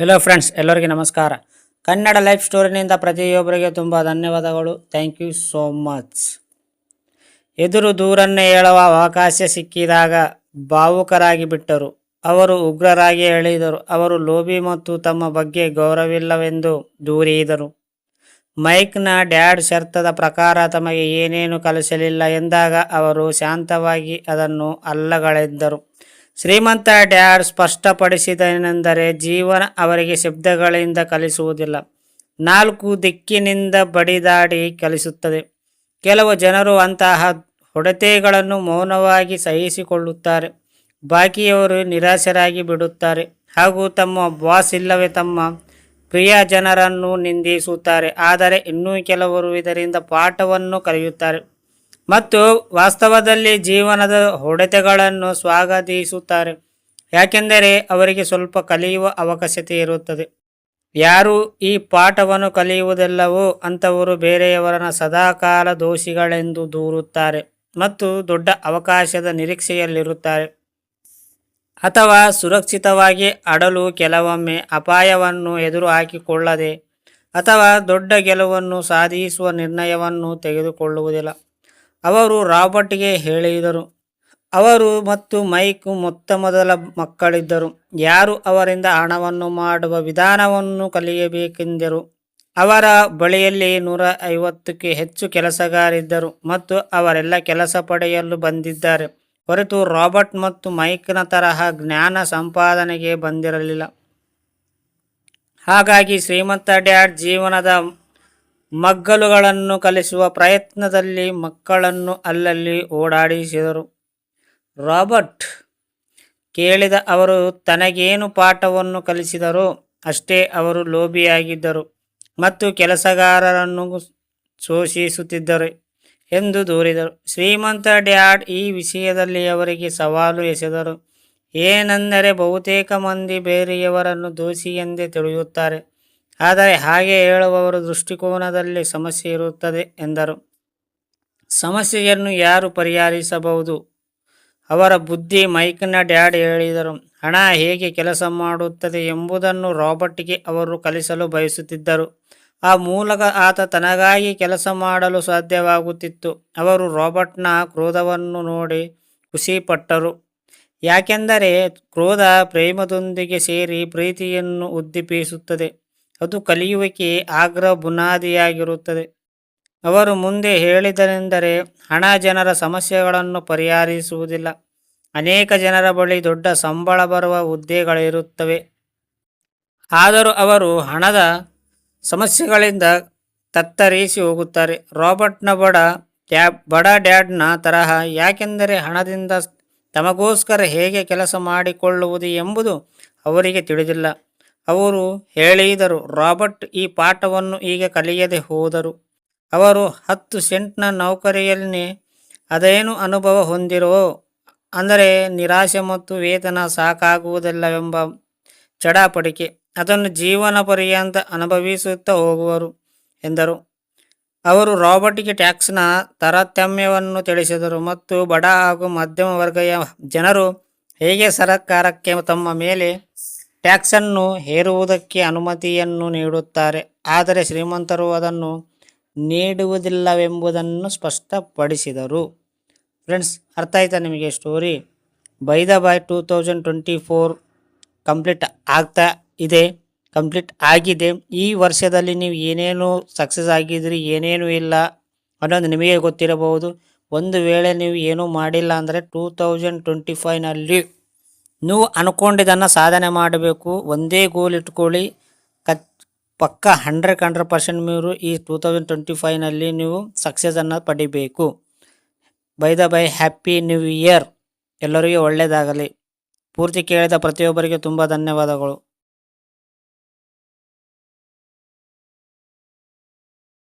Hello friends ಎಲ್ಲರಿಗೆ ನಮಸ್ಕಾರ. Kannada life ಸ್ಟೋರಿನಿಂದ ಪ್ರತಿಯೊಬ್ಬರಿಗೆ ತುಂಬ ಧನ್ಯವಾದಗಳು. ಥ್ಯಾಂಕ್ ಯು ಸೋ ಮಚ್ ಎದುರು ದೂರನ್ನೇ ಹೇಳುವ ಅವಕಾಶ ಸಿಕ್ಕಿದಾಗ ಭಾವುಕರಾಗಿ ಬಿಟ್ಟರು. ಅವರು ಉಗ್ರರಾಗಿ ಹೇಳಿದರು ಅವರು ಲೋಬಿ ಮತ್ತು ತಮ್ಮ ಬಗ್ಗೆ ಗೌರವಿಲ್ಲವೆಂದು ದೂರಿದರು ಮೈಕ್ನ ಡ್ಯಾಡ್ ಶರ್ತದ ಪ್ರಕಾರ ತಮಗೆ ಏನೇನು ಕಲಿಸಲಿಲ್ಲ ಎಂದಾಗ ಅವರು ಶಾಂತವಾಗಿ ಅದನ್ನು ಅಲ್ಲಗಳೆದ್ದರು. ಶ್ರೀಮಂತ ಡ್ಯಾಡ್ ಸ್ಪಷ್ಟಪಡಿಸಿದನೆಂದರೆ ಜೀವನ ಅವರಿಗೆ ಶಬ್ದಗಳಿಂದ ಕಲಿಸುವುದಿಲ್ಲ. ನಾಲ್ಕು ದಿಕ್ಕಿನಿಂದ ಬಡಿದಾಡಿ ಕಲಿಸುತ್ತದೆ. ಕೆಲವು ಜನರು ಅಂತಹ ಹೊಡೆತೆಗಳನ್ನು ಮೌನವಾಗಿ ಸಹಿಸಿಕೊಳ್ಳುತ್ತಾರೆ. ಬಾಕಿಯವರು ನಿರಾಶರಾಗಿ ಬಿಡುತ್ತಾರೆ. ಹಾಗೂ ತಮ್ಮ ಬಾಸ್ ಇಲ್ಲವೇ ತಮ್ಮ ಪ್ರಿಯ ಜನರನ್ನು ನಿಂದಿಸುತ್ತಾರೆ. ಆದರೆ ಇನ್ನೂ ಕೆಲವರು ಇದರಿಂದ ಪಾಠವನ್ನು ಕಲಿಯುತ್ತಾರೆ. ಮತ್ತು ವಾಸ್ತವದಲ್ಲಿ ಜೀವನದ ಹೊಡೆತಗಳನ್ನು ಸ್ವಾಗತಿಸುತ್ತಾರೆ. ಯಾಕೆಂದರೆ ಅವರಿಗೆ ಸ್ವಲ್ಪ ಕಲಿಯುವ ಅವಕಾಶತೆ ಇರುತ್ತದೆ. ಯಾರು ಈ ಪಾಠವನ್ನು ಕಲಿಯುವುದೆಲ್ಲವೋ ಅಂಥವರು ಬೇರೆಯವರನ್ನ ಸದಾಕಾಲ ದೋಷಿಗಳೆಂದು ದೂರುತ್ತಾರೆ ಮತ್ತು ದೊಡ್ಡ ಅವಕಾಶದ ನಿರೀಕ್ಷೆಯಲ್ಲಿರುತ್ತಾರೆ. ಅಥವಾ ಸುರಕ್ಷಿತವಾಗಿ ಆಡಲು ಕೆಲವೊಮ್ಮೆ ಅಪಾಯವನ್ನು ಎದುರು ಹಾಕಿಕೊಳ್ಳದೆ ಅಥವಾ ದೊಡ್ಡ ಗೆಲುವನ್ನು ಸಾಧಿಸುವ ನಿರ್ಣಯವನ್ನು ತೆಗೆದುಕೊಳ್ಳುವುದಿಲ್ಲ. ಅವರು ರಾಬರ್ಟ್ಗೆ ಹೇಳಿದರು. ಅವರು ಮತ್ತು ಮೈಕ್ ಮೊತ್ತ ಮೊದಲ ಮಕ್ಕಳಿದ್ದರು. ಯಾರು ಅವರಿಂದ ಹಣವನ್ನು ಮಾಡುವ ವಿಧಾನವನ್ನು ಕಲಿಯಬೇಕೆಂದರು. ಅವರ ಬಳಿಯಲ್ಲಿ ನೂರ ಐವತ್ತಕ್ಕೆ ಹೆಚ್ಚು ಕೆಲಸಗಾರಿದ್ದರು ಮತ್ತು ಅವರೆಲ್ಲ ಕೆಲಸ ಪಡೆಯಲು ಬಂದಿದ್ದಾರೆ. ಹೊರತು ರಾಬರ್ಟ್ ಮತ್ತು ಮೈಕ್ನ ತರಹ ಜ್ಞಾನ ಸಂಪಾದನೆಗೆ ಬಂದಿರಲಿಲ್ಲ. ಹಾಗಾಗಿ ಶ್ರೀಮಂತ ಡ್ಯಾಡ್ ಜೀವನದ ಮಗ್ಗಲುಗಳನ್ನು ಕಲಿಸುವ ಪ್ರಯತ್ನದಲ್ಲಿ ಮಕ್ಕಳನ್ನು ಅಲ್ಲಲ್ಲಿ ಓಡಾಡಿಸಿದರು. ರಾಬರ್ಟ್ ಕೇಳಿದ ಅವರು, ತನಗೇನು ಪಾಠವನ್ನು ಕಲಿಸಿದರೋ ಅಷ್ಟೇ ಅವರು ಲೋಭಿಯಾಗಿದ್ದರು ಮತ್ತು ಕೆಲಸಗಾರರನ್ನು ಶೋಷಿಸುತ್ತಿದ್ದರು ಎಂದು ದೂರಿದರು. ಶ್ರೀಮಂತ ಡ್ಯಾಡ್, ಈ ವಿಷಯದಲ್ಲಿ ಅವರಿಗೆ ಸವಾಲು ಎಸೆದರು. ಏನೆಂದರೆ ಬಹುತೇಕ ಮಂದಿ ಬೇರೆಯವರನ್ನು ದೋಷಿ ಎಂದೇ ತಿಳಿಯುತ್ತಾರೆ. ಆದರೆ ಹಾಗೆ ಹೇಳುವವರ ದೃಷ್ಟಿಕೋನದಲ್ಲಿ ಸಮಸ್ಯೆ ಇರುತ್ತದೆ ಎಂದರು. ಸಮಸ್ಯೆಯನ್ನು ಯಾರು ಪರಿಹರಿಸಬಹುದು? ಅವರ ಬುದ್ಧಿ ಮೈಕ್ನ ಡ್ಯಾಡ್ ಹೇಳಿದರು. ಹಣ ಹೇಗೆ ಕೆಲಸ ಮಾಡುತ್ತದೆ ಎಂಬುದನ್ನು ರಾಬರ್ಟ್ಗೆ ಅವರು ಕಲಿಸಲು ಬಯಸುತ್ತಿದ್ದರು. ಆ ಮೂಲಕ ಆತ ತನಗಾಗಿ ಕೆಲಸ ಮಾಡಲು ಸಾಧ್ಯವಾಗುತ್ತಿತ್ತು. ಅವರು ರಾಬರ್ಟ್ನ ಕ್ರೋಧವನ್ನು ನೋಡಿ ಖುಷಿಪಟ್ಟರು. ಯಾಕೆಂದರೆ ಕ್ರೋಧ ಪ್ರೇಮದೊಂದಿಗೆ ಸೇರಿ ಪ್ರೀತಿಯನ್ನು ಉದ್ದೀಪಿಸುತ್ತದೆ. ಅದು ಕಲಿಯುವಿಕೆ ಆಗ್ರ ಬುನಾದಿಯಾಗಿರುತ್ತದೆ. ಅವರು ಮುಂದೆ ಹೇಳಿದರೆಂದರೆ, ಹಣ ಜನರ ಸಮಸ್ಯೆಗಳನ್ನು ಪರಿಹರಿಸುವುದಿಲ್ಲ. ಅನೇಕ ಜನರ ಬಳಿ ದೊಡ್ಡ ಸಂಬಳ ಬರುವ ಹುದ್ದೆಗಳಿರುತ್ತವೆ. ಆದರೂ ಅವರು ಹಣದ ಸಮಸ್ಯೆಗಳಿಂದ ತತ್ತರಿಸಿ ಹೋಗುತ್ತಾರೆ. ರಾಬರ್ಟ್ನ ಬಡ ಡ್ಯಾ, ಬಡ ಡ್ಯಾಡ್ನ ತರಹ ಯಾಕೆಂದರೆ ಹಣದಿಂದ ತಮಗೋಸ್ಕರ ಹೇಗೆ ಕೆಲಸ ಮಾಡಿಕೊಳ್ಳುವುದು ಎಂಬುದು ಅವರಿಗೆ ತಿಳಿದಿಲ್ಲ. ಅವರು ಹೇಳಿದರು, ರಾಬರ್ಟ್ ಈ ಪಾಠವನ್ನು ಈಗ ಕಲಿಯದೆ ಹೋದರು. ಅವರು ಹತ್ತು ಸೆಂಟ್ನ ನೌಕರಿಯಲ್ಲಿ ಅದೇನು ಅನುಭವ ಹೊಂದಿರೋ, ಅಂದರೆ ನಿರಾಶೆ ಮತ್ತು ವೇತನ ಸಾಕಾಗುವುದಿಲ್ಲವೆಂಬ ಚಡಾಪಡಿಕೆ. ಅದನ್ನು ಜೀವನ ಪರ್ಯಂತ ಅನುಭವಿಸುತ್ತಾ ಹೋಗುವರು ಎಂದರು. ಅವರು ರಾಬರ್ಟ್ಗೆ ಟ್ಯಾಕ್ಸ್ನ ತಾರತಮ್ಯವನ್ನು ತಿಳಿಸಿದರು ಮತ್ತು ಬಡ ಹಾಗೂ ಮಧ್ಯಮ ವರ್ಗೀಯ ಜನರು ಹೇಗೆ ಸರ್ಕಾರಕ್ಕೆ ತಮ್ಮ ಮೇಲೆ ಟ್ಯಾಕ್ಸನ್ನು ಹೇರುವುದಕ್ಕೆ ಅನುಮತಿಯನ್ನು ನೀಡುತ್ತಾರೆ, ಆದರೆ ಶ್ರೀಮಂತರು ಅದನ್ನು ನೀಡುವುದಿಲ್ಲವೆಂಬುದನ್ನು ಸ್ಪಷ್ಟಪಡಿಸಿದರು. ಫ್ರೆಂಡ್ಸ್, ಅರ್ಥ ಆಯ್ತಾ ನಿಮಗೆ story? By the by two thousand twenty four complete ಆಗ್ತಾ ಇದೆ, ಕಂಪ್ಲೀಟ್ ಆಗಿದೆ. ಈ ವರ್ಷದಲ್ಲಿ ನೀವು ಏನೇನು ಸಕ್ಸಸ್ ಆಗಿದ್ರಿ ಏನೇನು ಇಲ್ಲ ಅನ್ನೋದು ನಿಮಗೆ ಗೊತ್ತಿರಬಹುದು. ಒಂದು ವೇಳೆ ನೀವು ಏನೂ ಮಾಡಿಲ್ಲ ಅಂದರೆ ಟೂ ತೌಸಂಡ್ ಟ್ವೆಂಟಿ ಫೈವ್ನಲ್ಲಿ ನೀವು ಅನ್ಕೊಂಡಿದ್ದನ್ನು ಸಾಧನೆ ಮಾಡಬೇಕು. ಒಂದೇ ಗೋಲ್ ಇಟ್ಕೊಳ್ಳಿ. ಕಚ್ ಪಕ್ಕ ಹಂಡ್ರೆಡ್ ಹಂಡ್ರೆಡ್ ಪರ್ಸೆಂಟ್ ನೀವು ಈ ಟೂ ತೌಸಂಡ್ ಟ್ವೆಂಟಿ ಫೈವ್ನಲ್ಲಿ ನೀವು ಸಕ್ಸಸನ್ನು ಪಡಿಬೇಕು. By the by happy new year ಎಲ್ಲರಿಗೂ ಒಳ್ಳೆಯದಾಗಲಿ ಪೂರ್ತಿ ಕೇಳಿದ ಪ್ರತಿಯೊಬ್ಬರಿಗೆ ತುಂಬ ಧನ್ಯವಾದಗಳು.